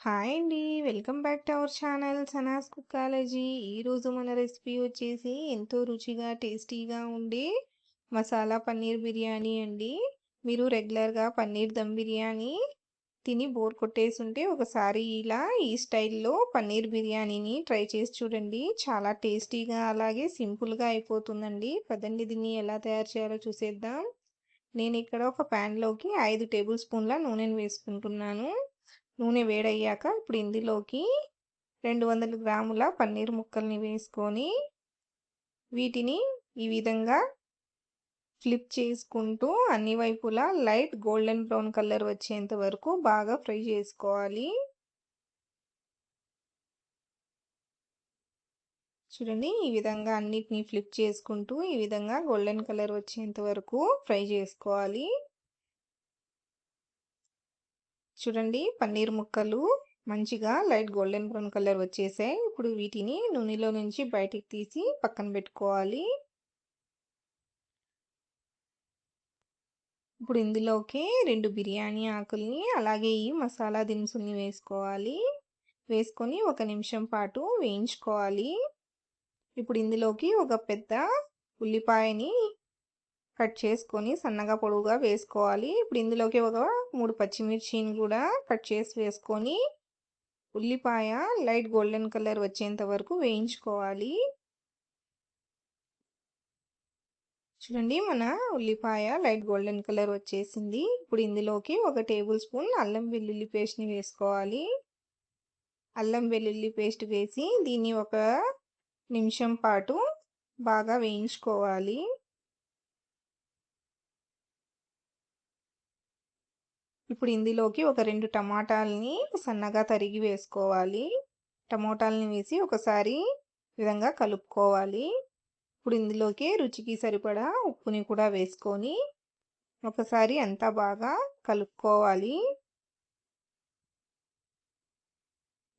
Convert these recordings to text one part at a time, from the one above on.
Hi అండి. Welcome back to our channel Sana's cookology. ఈరోజు మన రెసిపీ వచ్చేసి ఎంతో రుచిగా, టేస్టీగా ఉండే మసాలా పన్నీర్ బిర్యానీ అండి. మీరు రెగ్యులర్‌గా పన్నీర్ దమ్ బిర్యానీ తిని బోర్ కొట్టేసుంటే ఒకసారి ఇలా ఈ స్టైల్‌లో పన్నీర్ బిర్యానీని ట్రై చేసి చూడండి. చాలా టేస్టీగా అలాగే సింపుల్‌గా అయిపోతుందండి. పదండి దీన్ని ఎలా తయారు చేయాలో చూసేద్దాం. నేను ఇక్కడ ఒక ప్యాన్‌లోకి ఐదు టేబుల్ స్పూన్ల నూనెను వేసుకుంటున్నాను. నూనె వేడయ్యాక ఇప్పుడు ఇందులోకి 200 గ్రాముల పన్నీర్ ముక్కల్ని వేసుకొని వీటిని ఈ విధంగా ఫ్లిప్ చేసుకుంటూ అన్ని వైపులా లైట్ గోల్డెన్ బ్రౌన్ కలర్ వచ్చేంత వరకు బాగా ఫ్రై చేసుకోవాలి. చూడండి ఈ విధంగా అన్నిటిని ఫ్లిప్ చేసుకుంటూ ఈ విధంగా గోల్డెన్ కలర్ వచ్చేంత వరకు ఫ్రై చేసుకోవాలి. చూడండి పన్నీర్ ముక్కలు మంచిగా లైట్ గోల్డెన్ బ్రౌన్ కలర్ వచ్చేసాయి. ఇప్పుడు వీటిని నూనెలో నుంచి బయటికి తీసి పక్కన పెట్టుకోవాలి. ఇప్పుడు ఇందులోకి రెండు బిర్యానీ ఆకుల్ని అలాగే ఈ మసాలా దినుసుల్ని వేసుకోవాలి. వేసుకొని ఒక నిమిషం పాటు వేయించుకోవాలి. ఇప్పుడు ఇందులోకి ఒక పెద్ద ఉల్లిపాయని కట్ చేసుకొని సన్నగా పొడవుగా వేసుకోవాలి. ఇప్పుడు ఇందులోకి ఒక మూడు పచ్చిమిర్చిని కూడా కట్ చేసి వేసుకొని ఉల్లిపాయ లైట్ గోల్డెన్ కలర్ వచ్చేంత వరకు వేయించుకోవాలి. చూడండి మన ఉల్లిపాయ లైట్ గోల్డెన్ కలర్ వచ్చేసింది. ఇప్పుడు ఇందులోకి ఒక టేబుల్ స్పూన్ అల్లం వెల్లుల్లి పేస్ట్‌ని వేసుకోవాలి. అల్లం వెల్లుల్లి పేస్ట్ వేసి దీన్ని ఒక నిమిషం పాటు బాగా వేయించుకోవాలి. ఇప్పుడు ఇందులోకి ఒక రెండు టమాటాలని సన్నగా తరిగి వేసుకోవాలి. టమోటాలని వేసి ఒకసారి విధంగా కలుపుకోవాలి. ఇప్పుడు ఇందులోకి రుచికి సరిపడా ఉప్పుని కూడా వేసుకొని ఒకసారి అంతా బాగా కలుపుకోవాలి.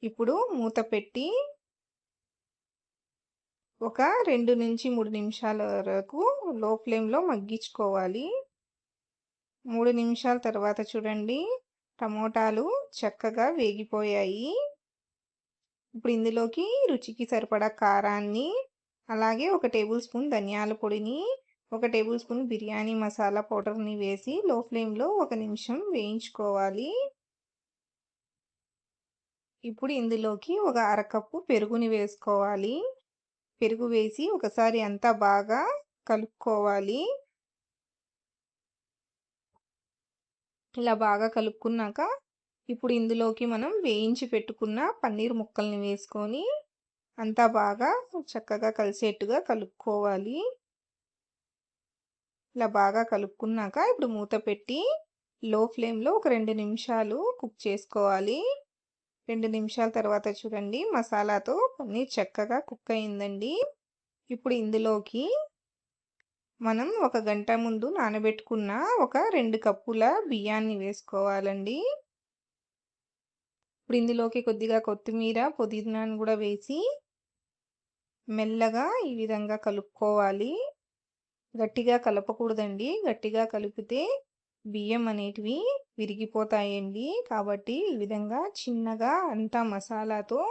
ఇప్పుడు మూత పెట్టి ఒక 2-3 నిమిషాల వరకు లో ఫ్లేమ్‌లో మగ్గించుకోవాలి. మూడు నిమిషాల తర్వాత చూడండి టమోటాలు చక్కగా వేగిపోయాయి. ఇప్పుడు ఇందులోకి రుచికి సరిపడా కారాన్ని, అలాగే ఒక టేబుల్ స్పూన్ ధనియాల పొడిని, ఒక టేబుల్ స్పూన్ బిర్యానీ మసాలా పౌడర్‌ని వేసి లో ఫ్లేమ్‌లో ఒక నిమిషం వేయించుకోవాలి. ఇప్పుడు ఇందులోకి ఒక అరకప్పు పెరుగుని వేసుకోవాలి. పెరుగు వేసి ఒకసారి అంతా బాగా కలుపుకోవాలి. ఇలా బాగా కలుపుకున్నాక ఇప్పుడు ఇందులోకి మనం వేయించి పెట్టుకున్న పన్నీర్ ముక్కల్ని వేసుకొని అంతా బాగా చక్కగా కలిసేట్టుగా కలుపుకోవాలి. ఇలా బాగా కలుపుకున్నాక ఇప్పుడు మూత పెట్టి లో ఫ్లేమ్‌లో ఒక రెండు నిమిషాలు కుక్ చేసుకోవాలి. రెండు నిమిషాల తర్వాత చూడండి మసాలాతో పన్నీర్ చక్కగా కుక్ అయిందండి. ఇప్పుడు ఇందులోకి మనం ఒక గంట ముందు నానబెట్టుకున్న ఒక రెండు కప్పుల బియ్యాన్ని వేసుకోవాలండి. ఇప్పుడు ఇందులోకి కొద్దిగా కొత్తిమీర, పుదీనాను కూడా వేసి మెల్లగా ఈ విధంగా కలుపుకోవాలి. గట్టిగా కలపకూడదండి. గట్టిగా కలిపితే బియ్యం అనేటివి విరిగిపోతాయండి. కాబట్టి ఈ విధంగా చిన్నగా అంతా మసాలాతో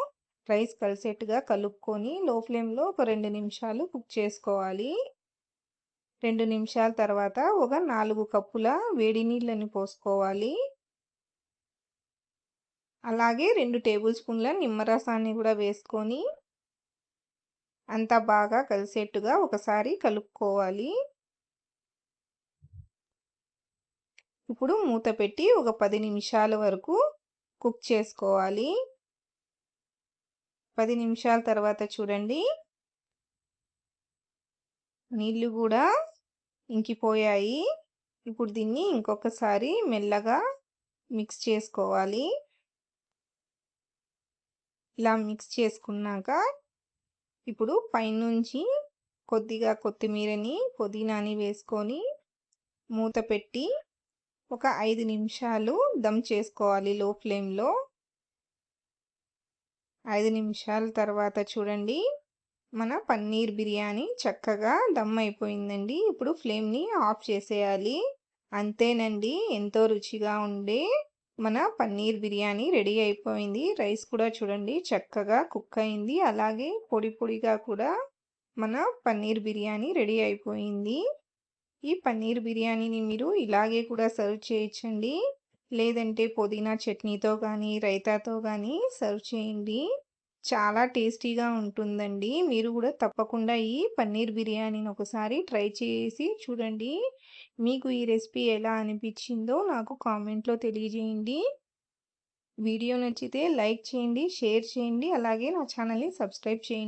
రైస్ కలిసేట్టుగా కలుపుకొని లో ఫ్లేమ్‌లో ఒక రెండు నిమిషాలు కుక్ చేసుకోవాలి. రెండు నిమిషాల తర్వాత ఒక నాలుగు కప్పుల వేడి నీళ్ళని పోసుకోవాలి. అలాగే రెండు టేబుల్ స్పూన్ల నిమ్మరసాన్ని కూడా వేసుకొని అంతా బాగా కలిసేట్టుగా ఒకసారి కలుపుకోవాలి. ఇప్పుడు మూత పెట్టి ఒక పది నిమిషాల వరకు కుక్ చేసుకోవాలి. పది నిమిషాల తర్వాత చూడండి నీళ్ళు కూడా ఇంకిపోయాయి. ఇప్పుడు దీన్ని ఇంకొకసారి మెల్లగా మిక్స్ చేసుకోవాలి. ఇలా మిక్స్ చేసుకున్నాక ఇప్పుడు పైనుంచి కొద్దిగా కొత్తిమీరని, పుదీనాని వేసుకొని మూత పెట్టి ఒక ఐదు నిమిషాలు దమ్ చేసుకోవాలి లో ఫ్లేమ్‌లో. ఐదు నిమిషాల తర్వాత చూడండి మన పన్నీర్ బిర్యానీ చక్కగా దమ్ అయిపోయిందండి. ఇప్పుడు ఫ్లేమ్‌ని ఆఫ్ చేసేయాలి. అంతేనండి ఎంతో రుచిగా ఉండే మన పన్నీర్ బిర్యానీ రెడీ అయిపోయింది. రైస్ కూడా చూడండి చక్కగా కుక్ అయింది. అలాగే పొడి పొడిగా కూడా మన పన్నీర్ బిర్యానీ రెడీ అయిపోయింది. ఈ పన్నీర్ బిర్యానీని మీరు ఇలాగే కూడా సర్వ్ చేయొచ్చండి. లేదంటే పుదీనా చట్నీతో కానీ రైతాతో కానీ సర్వ్ చేయండి. చాలా టేస్టీగా ఉంటుందండి. మీరు కూడా తప్పకుండా ఈ పన్నీర్ బిర్యానీని ఒకసారి ట్రై చేసి చూడండి. మీకు ఈ రెసిపీ ఎలా అనిపించిందో నాకు కామెంట్లో తెలియజేయండి. వీడియో నచ్చితే లైక్ చేయండి షేర్ చేయండి అలాగే నా ఛానల్ని సబ్స్క్రైబ్ చేయండి.